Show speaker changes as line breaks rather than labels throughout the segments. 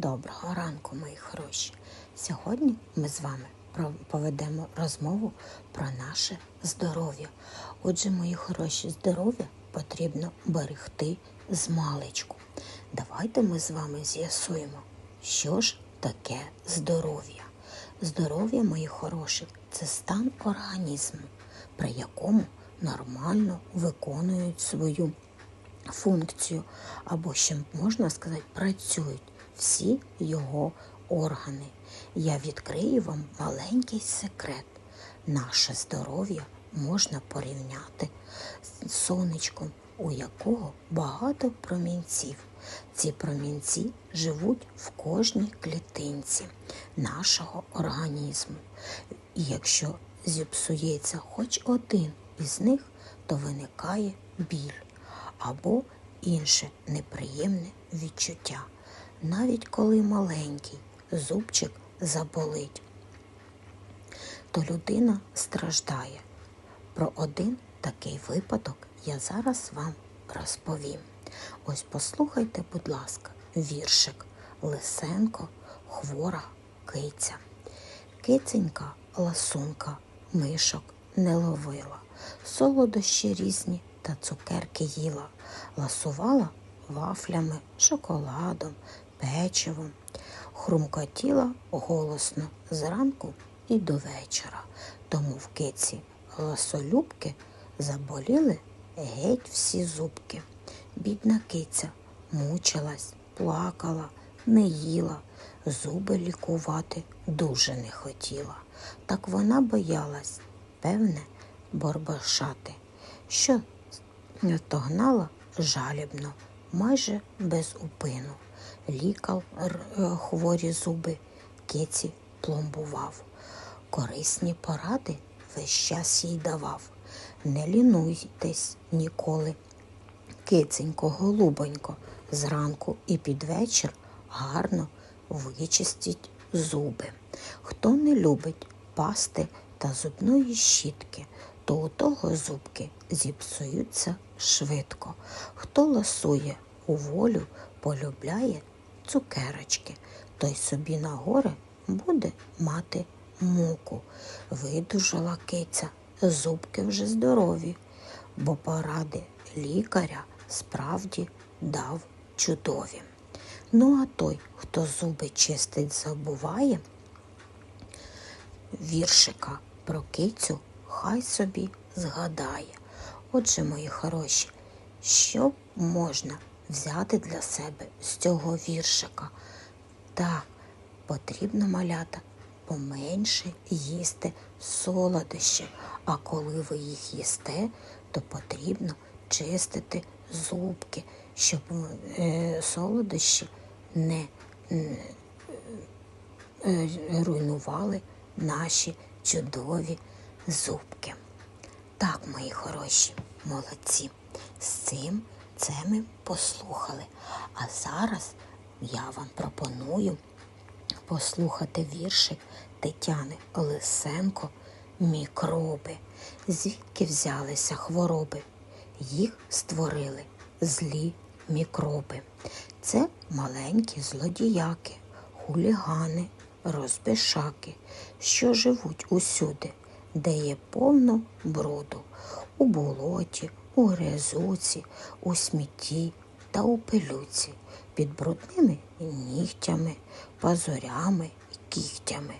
Доброго ранку, мої хороші! Сьогодні ми з вами поведемо розмову про наше здоров'я. Отже, мої хороші, здоров'я потрібно берегти з маличку. Давайте ми з вами з'ясуємо, що ж таке здоров'я. Здоров'я, мої хороші, це стан організму, при якому нормально виконують свою функцію, або ще можна сказати, працюють всі його органи. Я відкрию вам маленький секрет. Наше здоров'я можна порівняти з сонечком, у якого багато промінців. Ці промінці живуть в кожній клітинці нашого організму. І якщо зіпсується хоч один із них, то виникає біль або інше неприємне відчуття. Навіть коли маленький зубчик заболить, то людина страждає. Про один такий випадок я зараз вам розповім. Ось послухайте, будь ласка, віршик Лисенко, хвора киця. Киценька ласунка мишок не ловила, солодощі різні та цукерки їла, ласувала вафлями, шоколадом, печивом, хрумкотіла голосно зранку і до вечора. Тому в киці ласолюбки заболіли геть всі зубки. Бідна киця мучилась, плакала, не їла, зуби лікувати дуже не хотіла. Так вона боялась, певне, борбашати, що стогнала жалібно, майже без упину. Лікав е, хворі зуби, киці пломбував. Корисні поради весь час їй давав. Не лінуйтесь ніколи, киценько, голубонько, зранку і під вечір гарно вичистіть зуби. Хто не любить пасти та зубної щітки, то у того зубки зіпсуються швидко. Хто ласує у волю, полюбляє цукерочки, той собі на горе буде мати муку. Видужала киця, зубки вже здорові, бо поради лікаря справді дав чудові. Ну а той, хто зуби чистить, забуває, віршика про кицю хай собі згадає. Отже, мої хороші, що можна взяти для себе з цього віршика? Так, потрібно малята поменше їсти солодощі, а коли ви їх їсте, то потрібно чистити зубки, щоб е, солодощі не е, руйнували наші чудові зубки. Так, мої хороші, молодці. З цим це ми послухали. А зараз я вам пропоную послухати віршик Тетяни Лисенко Мікроби. Звідки взялися хвороби? Їх створили злі мікроби. Це маленькі злодіяки, хулігани, розбишаки, що живуть усюди, де є повно бруду, у болоті, у грязуці, у смітті та у пилюці, під брудними нігтями, пазурями і кігтями.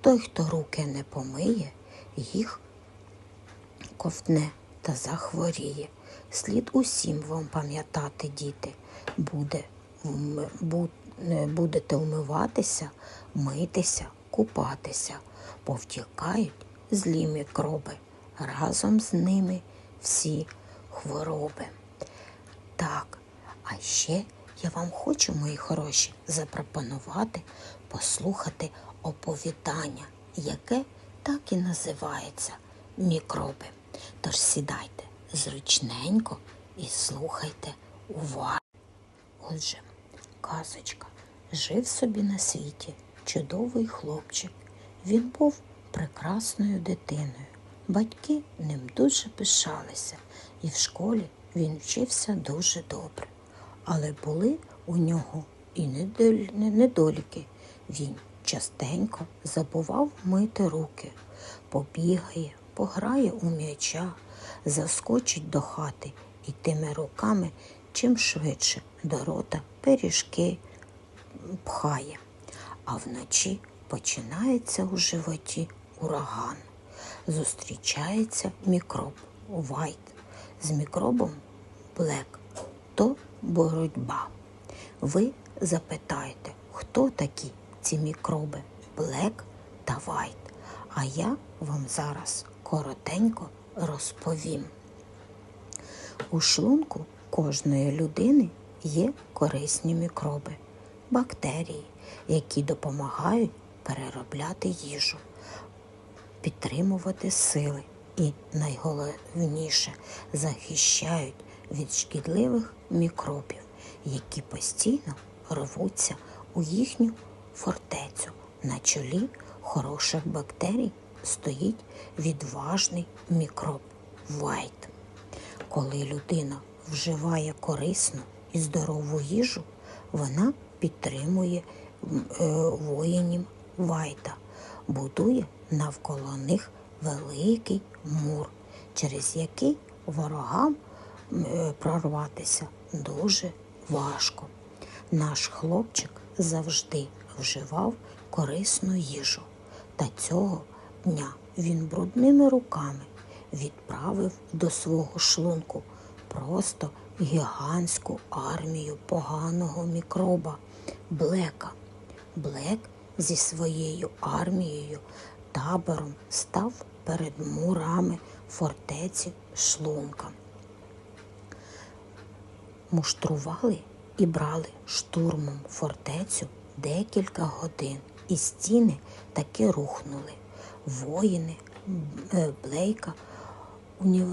Той, хто руки не помиє, їх ковтне та захворіє. Слід усім вам пам'ятати, діти, буде, е, будете вмиватися, митися, купатися, повтікають злі мікроби, разом з ними всі хвороби. Так, а ще я вам хочу, мої хороші, запропонувати послухати оповідання, яке так і називається мікроби. Тож сідайте зручненько і слухайте уважно. Отже, казочка. Жив собі на світі чудовий хлопчик. Він був прекрасною дитиною. Батьки ним дуже пишалися, і в школі він вчився дуже добре. Але були у нього і недоліки. Він частенько забував мити руки, побігає, пограє у м'яча, заскочить до хати і тими руками чим швидше до рота пиріжки пхає. А вночі починається у животі ураган. Зустрічається мікроб Вайт з мікробом Блек. То боротьба. Ви запитаєте, хто такі ці мікроби Блек та Вайт? А я вам зараз коротенько розповім. У шлунку кожної людини є корисні мікроби, бактерії, які допомагають переробляти їжу, підтримувати сили і найголовніше захищають від шкідливих мікробів, які постійно рвуться у їхню фортецю. На чолі хороших бактерій стоїть відважний мікроб Вайт. Коли людина вживає корисну і здорову їжу, вона підтримує е, воїнів Вайта, будує навколо них великий мур, через який ворогам е, прорватися дуже важко. Наш хлопчик завжди вживав корисну їжу, та цього дня він брудними руками відправив до свого шлунку просто гігантську армію поганого мікроба Блека. Блек зі своєю армією табором став перед мурами фортеці шлунка. Муштрували і брали штурмом фортецю декілька годин, і стіни таки рухнули. Воїни е, Блейка е,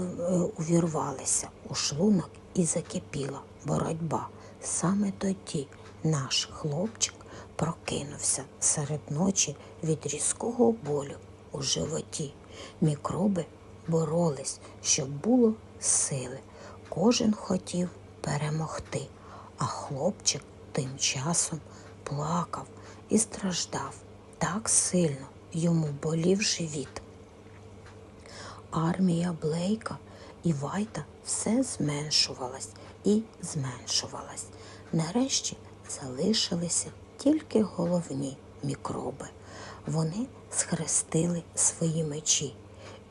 увірвалися у шлунок і закипіла боротьба. Саме тоді наш хлопчик прокинувся серед ночі від різкого болю у животі. Мікроби боролись, щоб було сили. Кожен хотів перемогти, а хлопчик тим часом плакав і страждав так сильно йому болів живіт. Армія Блейка і Вайта все зменшувалась і зменшувалась. Нарешті залишилися тільки головні мікроби. Вони схрестили свої мечі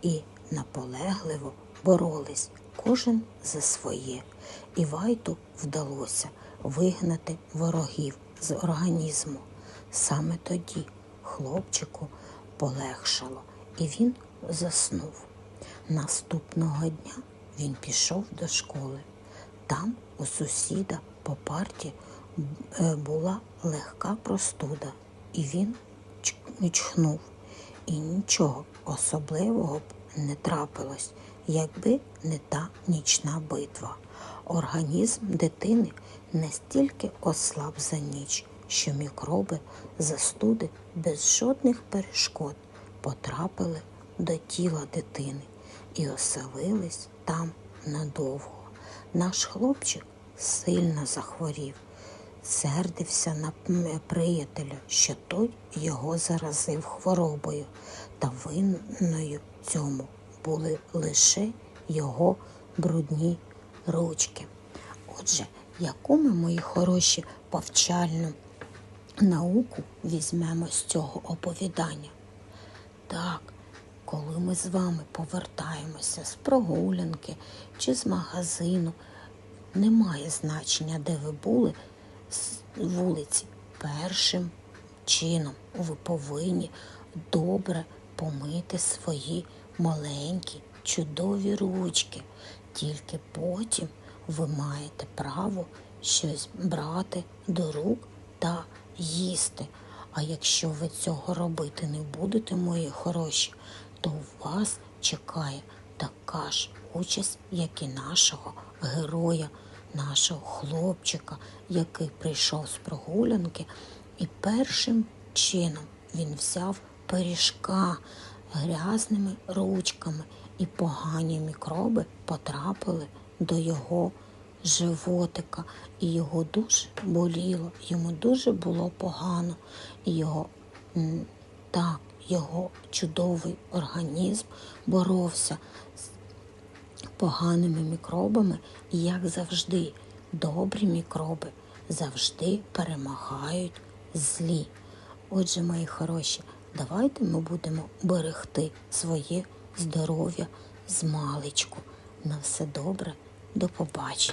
і наполегливо боролись кожен за своє. І Вайту вдалося вигнати ворогів з організму. Саме тоді хлопчику полегшало, і він заснув. Наступного дня він пішов до школи. Там у сусіда по парті була легка простуда, і він чхнув. І нічого особливого б не трапилось, якби не та нічна битва. Організм дитини настільки ослаб за ніч, що мікроби застуди без жодних перешкод потрапили до тіла дитини і оселились там надовго. Наш хлопчик сильно захворів, сердився на приятеля, що той його заразив хворобою, та винною цьому були лише його брудні ручки. Отже, яку ми, мої хороші, повчальну науку візьмемо з цього оповідання? Так, коли ми з вами повертаємося з прогулянки чи з магазину, немає значення, де ви були вулиці. Першим чином ви повинні добре помити свої маленькі, чудові ручки. Тільки потім ви маєте право щось брати до рук та їсти. А якщо ви цього робити не будете, мої хороші, то вас чекає така ж участь, як і нашого героя, нашого хлопчика, який прийшов з прогулянки, і першим чином він взяв пиріжка грязними ручками, і погані мікроби потрапили до його животика, і його дуже боліло, йому дуже було погано. І його так, його чудовий організм боровся з поганими мікробами, і як завжди, добрі мікроби завжди перемагають злі. Отже, мої хороші, давайте ми будемо берегти своє здоров'я з маличку. На все добре, до побачення.